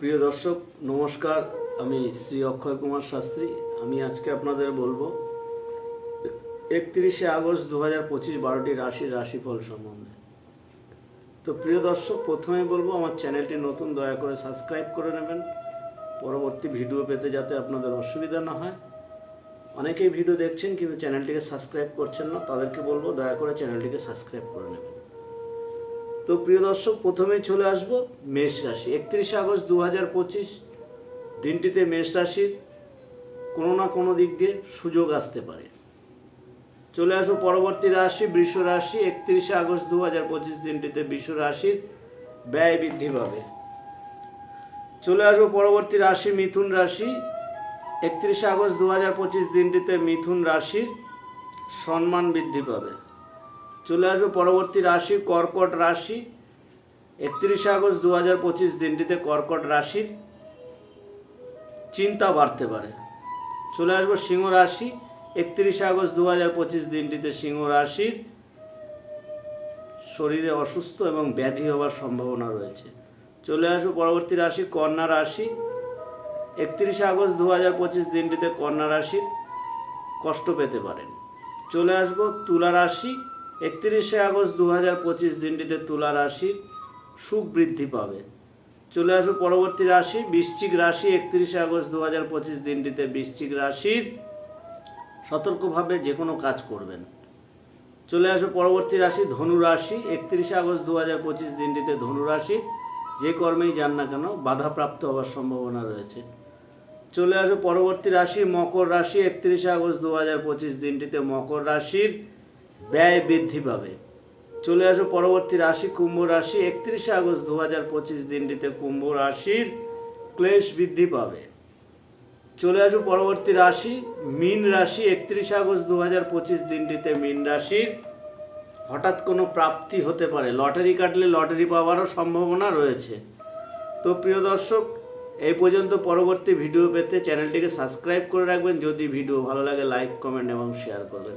প্রিয় দর্শক, নমস্কার। আমি শ্রী অক্ষয় কুমার শাস্ত্রী। আমি আজকে আপনাদের বলব, একত্রিশে আগস্ট দু হাজার পঁচিশ বারোটি রাশির রাশিফল সম্বন্ধে। তো প্রিয় দর্শক, প্রথমেই বলব, আমার চ্যানেলটি নতুন, দয়া করে সাবস্ক্রাইব করে নেবেন। পরবর্তী ভিডিও পেতে যাতে আপনাদের অসুবিধা না হয়। অনেকেই ভিডিও দেখছেন, কিন্তু চ্যানেলটিকে সাবস্ক্রাইব করছেন না, তাদেরকে বলব, দয়া করে চ্যানেলটিকে সাবস্ক্রাইব করে নেবেন। তো প্রিয় দর্শক, প্রথমেই চলে আসব মেষ রাশি। একত্রিশে আগস্ট দু হাজার পঁচিশ দিনটিতে মেষ রাশির কোনো না কোনো দিক দিয়ে সুযোগ আসতে পারে। চলে আসব পরবর্তী রাশি, বৃষ রাশি। একত্রিশে আগস্ট দু হাজার পঁচিশ দিনটিতে বৃষ রাশির ব্যয় বৃদ্ধি পাবে। চলে আসব পরবর্তী রাশি, মিথুন রাশি। একত্রিশে আগস্ট দু হাজার পঁচিশ দিনটিতে মিথুন রাশির সম্মান বৃদ্ধি পাবে। চলে আসবে পরবর্তী রাশি, কর্কট রাশি। একত্রিশে আগস্ট দু হাজার পঁচিশ দিনটিতে কর্কট রাশির চিন্তা বাড়তে পারে। চলে আসব সিংহ রাশি, একত্রিশে আগস্ট দু হাজার পঁচিশ দিনটিতে সিংহ রাশির শরীরে অসুস্থ এবং ব্যাধি হওয়ার সম্ভাবনা রয়েছে। চলে আসব পরবর্তী রাশি, কন্যা রাশি, একত্রিশে আগস্ট দু হাজার পঁচিশ দিনটিতে কন্যা রাশির কষ্ট পেতে পারেন। চলে আসব তুলা রাশি একত্রিশে আগস্ট দু হাজার পঁচিশ দিনটিতে তুলা রাশির সুখ বৃদ্ধি পাবে। চলে আসব পরবর্তী রাশি, বৃশ্চিক রাশি, একত্রিশে আগস্ট দু হাজার পঁচিশ দিনটিতে বৃশ্চিক রাশির সতর্কভাবে যে কোনো কাজ করবেন। চলে আসব পরবর্তী রাশি, ধনু রাশি, একত্রিশে আগস্ট দু হাজার পঁচিশ দিনটিতে ধনু রাশি, যে কর্মেই যান না কেন, বাধাপ্রাপ্ত হওয়ার সম্ভাবনা রয়েছে। চলে আসবে পরবর্তী রাশি, মকর রাশি, একত্রিশে আগস্ট দু হাজার পঁচিশ দিনটিতে মকর রাশির ব্যয় বৃদ্ধি পাবে। চলে আসো পরবর্তী রাশি, কুম্ভ রাশি। একত্রিশে আগস্ট দু হাজার পঁচিশ দিনটিতে কুম্ভ রাশির ক্লেশ বৃদ্ধি পাবে। চলে আসো পরবর্তী রাশি, মীন রাশি। একত্রিশে আগস্ট দু হাজার পঁচিশ দিনটিতে মীন রাশির হঠাৎ কোনো প্রাপ্তি হতে পারে। লটারি কাটলে লটারি পাওয়ারও সম্ভাবনা রয়েছে। তো প্রিয় দর্শক, এই পর্যন্ত পরবর্তী ভিডিও পেতে চ্যানেলটিকে সাবস্ক্রাইব করে রাখবেন। যদি ভিডিও ভালো লাগে, লাইক, কমেন্ট এবং শেয়ার করবেন।